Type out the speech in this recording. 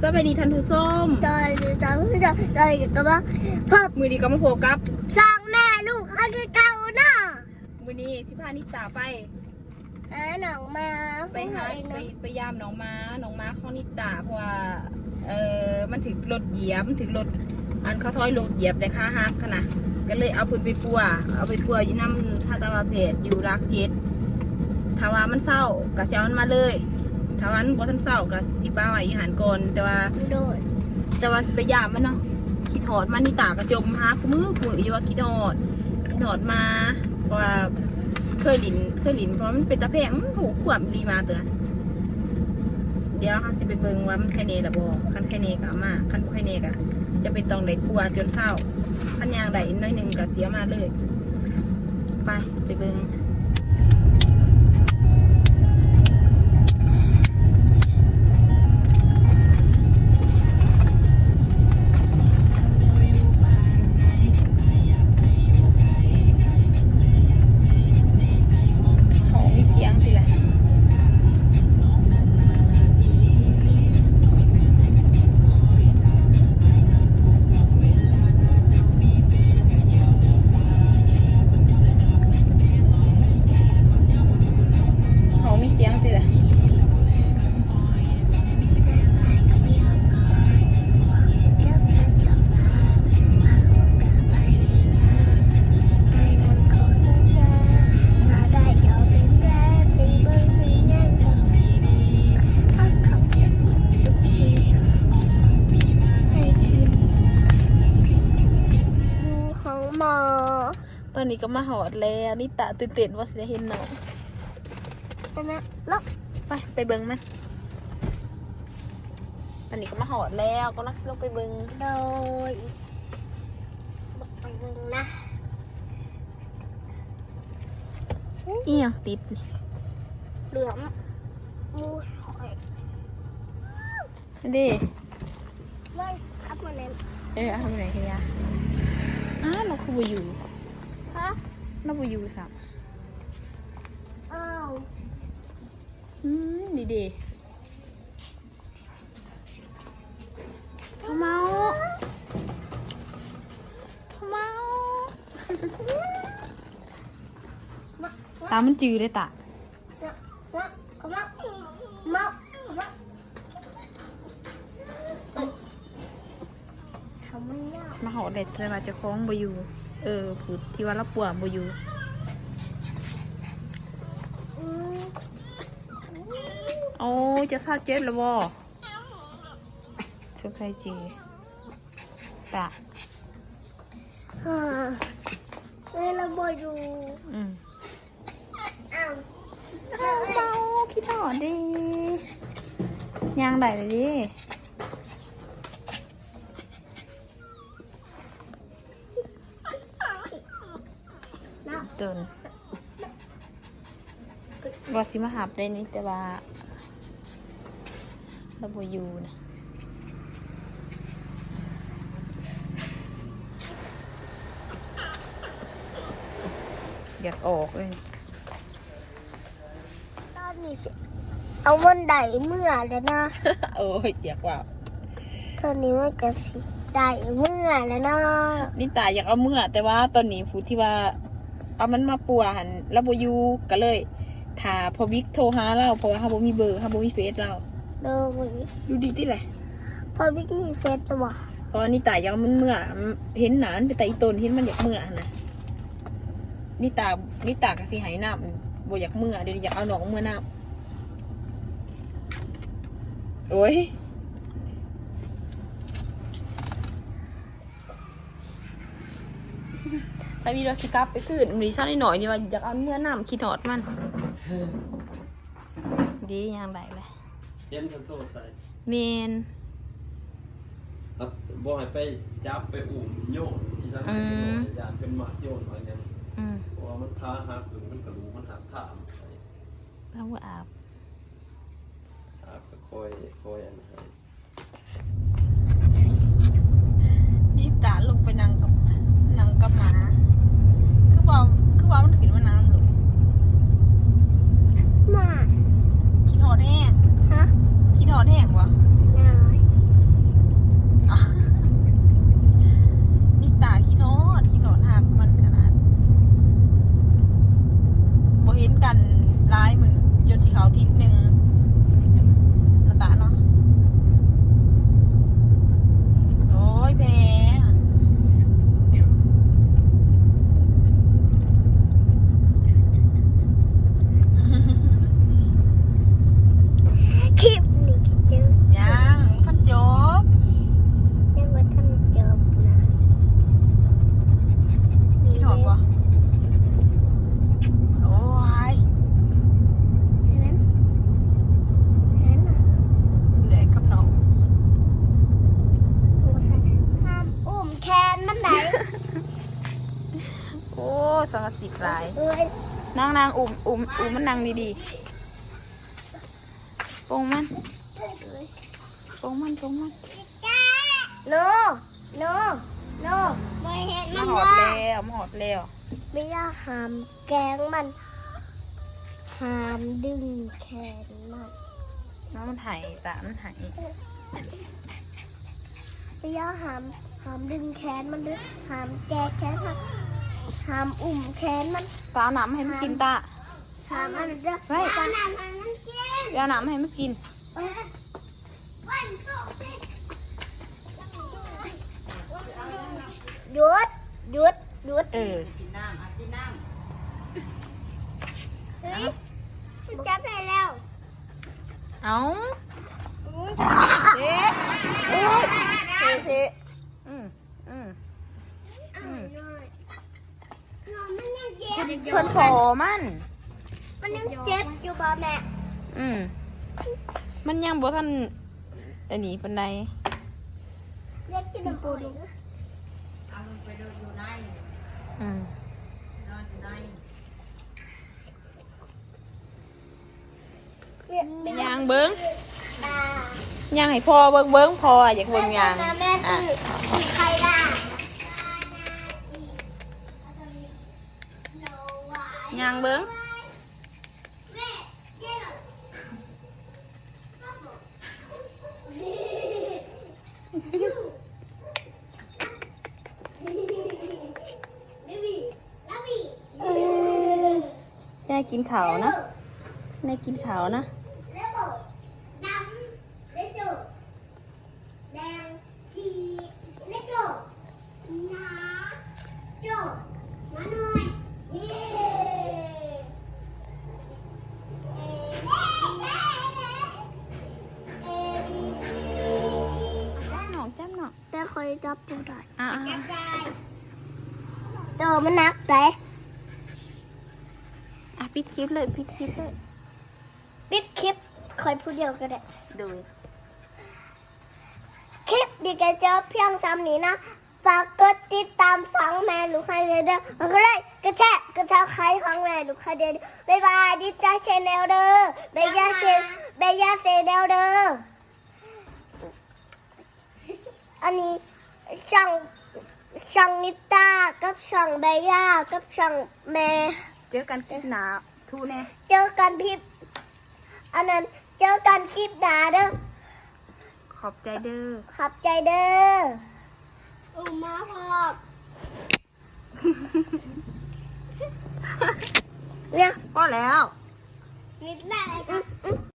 สวัสดีท่านผู้ชมตอนตอนตอนตอนก็ว่าพ่อมือดีก็มาพบกับสร้างแม่ลูกเขาจะเก่าเนาะมือนี้สิพานิตาไปหาหนองมาไปหาไปไปยามหนองม้าหนองม้าของนิตาเพราะว่าเออมันถึงรถเหยียบมันถึงรถอันเขาถอยรถเหยียบแต่ขาหักขนาดก็เลยเอาพื้นไปปัวเอาไปปัวอยู่น้ำท่าตะวันเพจอยู่รักเจ็ดถ้าว่ามันเศร้ากะเช้ามันมาเลย ถ้าว่ามันบ่ทันเศร้ากะสิบ้าไว้อยู่หันก่อนแต่ว่าโดดแต่ว่าสิไปยามมันเนาะคิดหอดมันนี่ตากระจมหาคู่มือคู่อีว่าคิดหอดคิดหอดมาเพราะว่าเคยหลินเคยหลินเพราะมันเป็นตะแพงมันหูขวบรีมาตัวนั้นเดี๋ยวเขาสิไปเบิ่งว่ามันแค่เนละบ่คันแค่เนก็เอามาคันบ่แค่เนก็จะไปตองได้ปัวจนเศร้าคันยางได้อีกหน้อยหนึงก็เสียมาเลย ไปไปเบิ่ง ตอนนี้ก็มาหอดแล้วนี่ตาตื่นเต้นว่าสิได้เห็นน้องไปไปเบิ้งไหมตอนนี้ก็มาหอดแล้วก็นักสิลงไปเบิ้งโดยบอกไปเบิ่งนะอีหยังติดนี่เหลือมมูหอยอันเด้ไม่อัพมาเน้นเออเอาทำอะไรกันยะอ้าวเราคือบูอยู่ ฮะเราบูอยู่สักอ้าวอืมดีดีทำเมาทำเมามาตามันจืดเลยตามามามามาทำมันยากมาหอดเด็ดเลยว่าจะคล้องบูอยู่ เออผูดที่ว่าเราปวดบูอยู่อืมโอ้ยจะทราบเจ็บแล้วบ่สงสัยจีตาฮ่าเวลาบอยอยู่อืมอ้าวเมาคิดหอดดิยางได้เลยดิ จนว่าสิมาหาบได้นี่แต่ว่าเราบอยู่นะอยากออกเลย ตอนนี้สิเอาวันใดเมื่อแล้วนะ โอ้ยอยากว่าตอนนี้มันก็สิได้เมื่อแล้วนะนิตาอยากเอาเมื่อแต่ว่าตอนนี้ผู้ที่ว่า เอามันมาปัวหันแล้วบอยู่ก็เลยถ้าพอวิกโทรหาเราเพราะว่าเขาบ่มีเบอร์เขาบ่มีเฟซเราโดยดูดีที่แหละพอวิกมีเฟซตัวเพราะว่านิตาอยากเอามันเมื่อเห็นหนานไปแต่อีตนเห็นมันอยากเมื่อหั่นนะนิตานิตากะสิหายน้ำบ่อยากเมื่อเดี๋ยวอยากเอาหนองเมื่อน้ำโอ้ย ถ้ามีรถสิกลับไปคืนมีซ่าหน่อยๆนี่ว่าอยากเอาเมื่อน้ำคิดหอดมัน ดีอย่างไรเลยเห็นคันโซ่ใส่เมนเอาบ่ให้ไปจับไปอุ่มโยนที่ซั่นอืมยานเป็นหมัดโยนไว้เนี่ยอืมเพราะว่ามันขาหักจนมันกระดูกมันหักถามไปแล้วว่าอาบหักก็คอยคอยอันให้ นี่ตาลงไปนั่งกับนั่งกับหมา คือว่าคือว่ามันขึ้นมาน้ำลูก มา คิดหอดแห้ง ฮะ คิดหอดแห้งวะ นาย เสาร์อาทิตย์หนึ่งนาตาเนาะโอ้ยแพง คลิปนี้ก็เจอ ยังพันจบ ยังว่าท่านจบนะ คิดหอดปะโอ้ย ใช่ไหมใช่ไหม เหลือกับน้อง ห้ามอุ้มแขนมันไหน โอ้สองสิบลายเอ้ยนางนางอุ่มอุ่มอุ่มมันนางดีๆปงมันปงมันปงมันโนโนโนไม่เห็นมามันหอดว่าแล้วมาหอดแล้วไม่อยากหามแกงมันหามดึงแขนมันน้องมันหายตามันหายไม่อยากหามหามดึงแขนมันด้วยหามแกะแขนมัน หามอุ้มแขนมันตาหนำให้มันกินตาหามมันด้วยไว้มันหามมันกินยาหนำให้มันกินหยุดหยุดหยุดเออเฮ้ยมันจับได้แล้ว เอาอืมเจ๊โอ้ยเจ๊เจ๊อืมอืม อืม มันยัง เจ็บเพื่อนโสมัน มันยังเจ็บอยู่บ่แม่อืมมันยังบ่ทันอันนี้ปันใดอยากกินน้ำปูดูอืมเนี่ยไปยางเบิ้งตายางให้พ่อเบิ้งเบิ้งพ่ออยากเบิ้งยางแม่อะคือคือใครล่ะ ยางเบิ้งเออยายกินข้าวนะนายกินข้าวนะ เคยจับตัวได้อะจับได้ตัวมันหนักไหนอะปิดคลิปเลยปิดคลิปเลยปิดคลิปคอยพูดเดียวก็ได้ดูคลิปดีกันเจอเพียงซ้ำนี้นะฝากกดติดตามฟังแม่ลูกใครเด้อเด้อแล้วก็ได้กระแชะกระทาใครฟังแม่ลูกใครเด้อบ๊ายบายดิจ้าชแนลเด้อเบย่าเซเบย่าเซเดลเด้ออันนี้ ช่องช่องนิต้ากับช่องเบย่ากับช่องแม่ เจอกันคลิปหนาทูแน่เจอกันพิบอันนั้นเจอกันคลิปหนาเด้อขอบใจเด้อขับใจเด้ออุมาพอบเนี่ยพอแล้ว นิดหน่อย